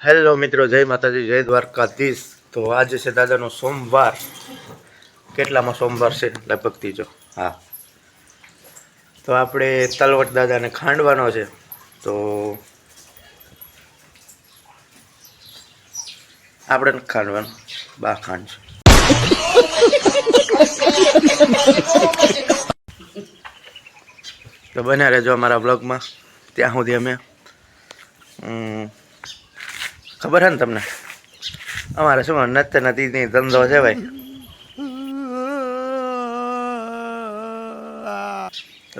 Hello મિત્રો, જય માતાજી, જય દ્વારકાધીશ. તો આજે છે દાદાનો સોમવાર. કેટલામાં સોમવાર છે? લગભગથી જો હા. તો આપણે તલવટ દાદાને ખાંડવાનો છે. તો આપણે ખાંડવાનું. બા ખાંડ છે. તો બન્યા રહેજો અમારા બ્લોગમાં ત્યાં સુધી અમે ખબર છે ને તમને? અમારે શું નથી નથી નહીં ધંધો છે ભાઈ?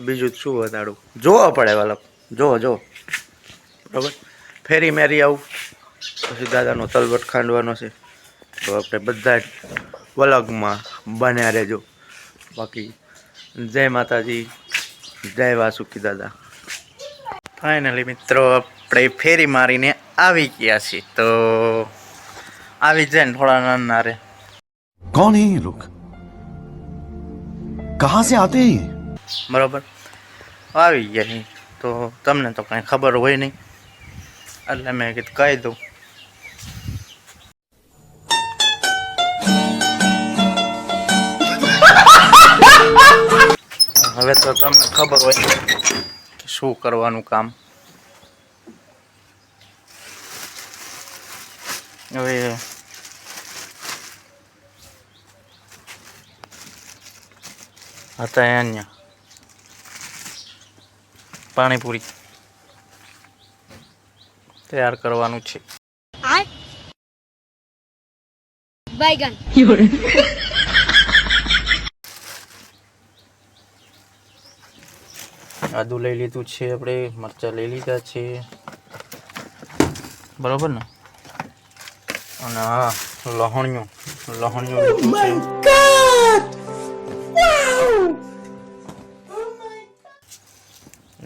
બીજું શું વધારું જોવો પડે વાલો, જોવો જો બરાબર? ફેરી મેરી આવું. પછી દાદાનો તલવટ ખાંડવાનો છે. તો આપણે બધા વલગમાં બન્યા રહેજો. બાકી જય માતાજી, જય વાસુકી દાદા. ફાઇનલી મિત્રો આપણે ફેરી મારીને આવી ગયા છીએ તો આવી જાય ને થોડા નાના રે कौन है ये लोग कहां से आते हैं ये બરાબર આવી ગયા છીએ તો તમને તો કાંઈ ખબર હોય નહીં એટલે મેં કીધું કહી દઉં હવે તો તમને ખબર હોય કે શું કરવાનું કામ? હવે હતા અહીંયા પાણીપુરી તૈયાર કરવાનું છે. I આદુ લઈ લીધું છે આપણે મરચાં લઈ લીધા છે. બરોબર ને? અને હા લહણિયું લહણિયું છે.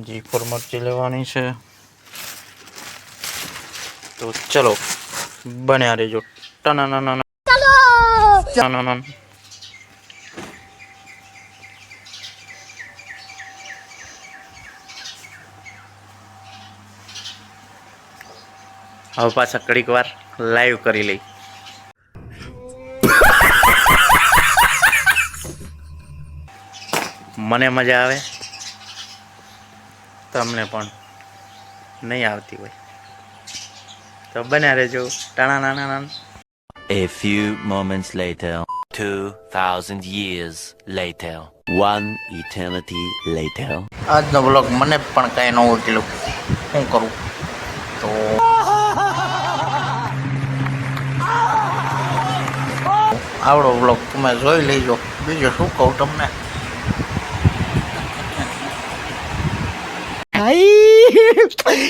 જી ફોર મરચી લેવાની છે. તો ચલો બન્યા રેજો ટના ના ના ના. હવે પાછા ઘડીક વાર લાઈવ કરી લઈ. મને મજા આવે તમને પણ નહીં આવતી હોય. તો બન્યા રહેજો. ટાણા નાના નાના A few moments later, 2,000 years later, one eternity later. આજનો બ્લોગ મને પણ કાંઈ ન ઉકેલું શું કરું? આવડો બ્લોગ તમે જોઈ લેજો. બીજું શું કહું તમને?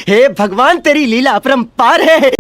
હે ભગવાન, તેરી લીલા અપરંપાર હે.